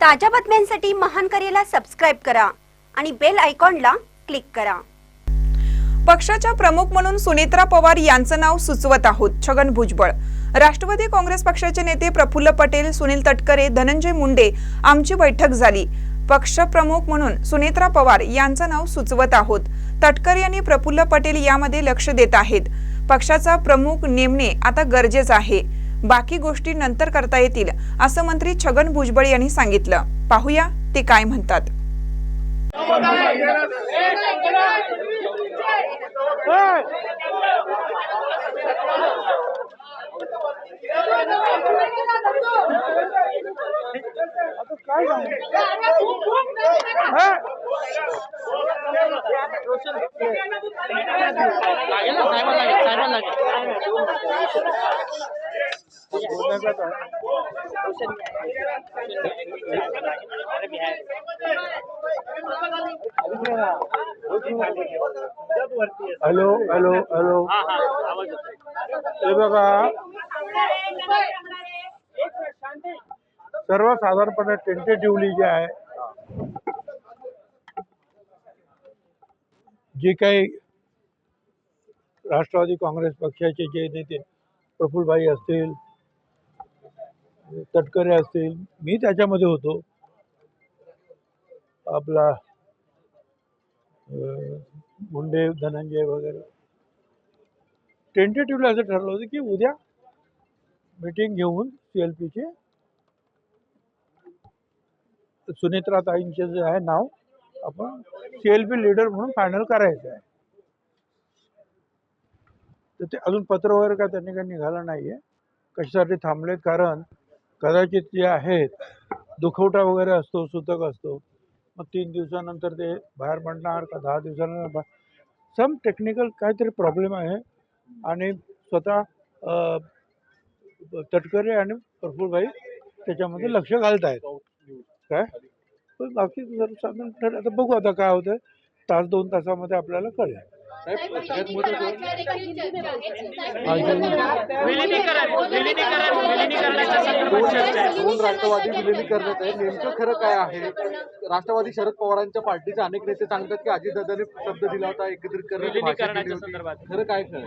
ताज्या बातम्यांसाठी महान करेला सबस्क्राईब करा आणि बेल आयकॉनला क्लिक करा. पक्षाच्या प्रमुख म्हणून सुनेत्रा पवार यांचं नाव सुचवत आहोत छगन भुजबळ. राष्ट्रवादी काँग्रेस पक्षाचे नेते प्रफुल्ल पटेल सुनील तटकरे धनंजय मुंडे आमची बैठक झाली. पक्षप्रमुख म्हणून सुनेत्रा पवार यांचं नाव सुचवत आहोत. तटकरे आणि प्रफुल्ल पटेल यामध्ये लक्ष देत आहेत. पक्षाचा प्रमुख नेमणे आता गरजेचं आहे. बाकी गोष्टी नंतर करता येतील असं मंत्री छगन भुजबळ यांनी सांगितलं. पाहूया ते काय म्हणतात. लागेल ना साहेबांना लागेल. Hello hello hello. हे बघा. सर्वसाधारणपणे टेंटेटिव्हली जे आहे. जे काही राष्ट्रवादी काँग्रेस पक्षाचे जे नेते प्रफुल्लभाई असतील तटकरे असतील मी त्याच्यामध्ये होतो. आपला मुंडे धनंजय वगैरे. टेंटेटिव्हला असं ठरलं होतं की उद्या मीटिंग घेऊन सी एल पीचे सुनेत्रा ताईंचे जे आहे नाव आपण सी एल पी लिडर म्हणून फायनल करायचं आहे. तर ते अजून पत्र वगैरे काय त्यांनी काही निघालं नाही आहे कशासाठी थांबलेत? कारण कदाचित जे आहेत दुखवटा वगैरे असतो सुतक असतो मग तीन दिवसानंतर ते बाहेर पडणार का दहा दिवसानंतर सम टेक्निकल काहीतरी प्रॉब्लेम आहे आणि स्वतः अ, तटकरे आणि प्रफुल्लभाई त्याच्यामध्ये लक्ष घालत आहेत काय? पण बाकी जर साधारण ठरलं आता बघू आता काय होतं तास दोन तासामध्ये आपल्याला कळेल. विलिनीकरण विलिनीकरण विलिनीकरणाच्या संदर्भात चर्चा आहे दोन राष्ट्रवादी विलिनी करण्यात आहे नेमकं खरं काय आहे? राष्ट्रवादी शरद पवारांच्या पार्टीचे अनेक नेते सांगतात की अजितदादांनी शब्द दिला होता एकत्रित करण्याची भाषा केली विलिनीकरणाच्या होती. संदर्भात. खरं काय खरं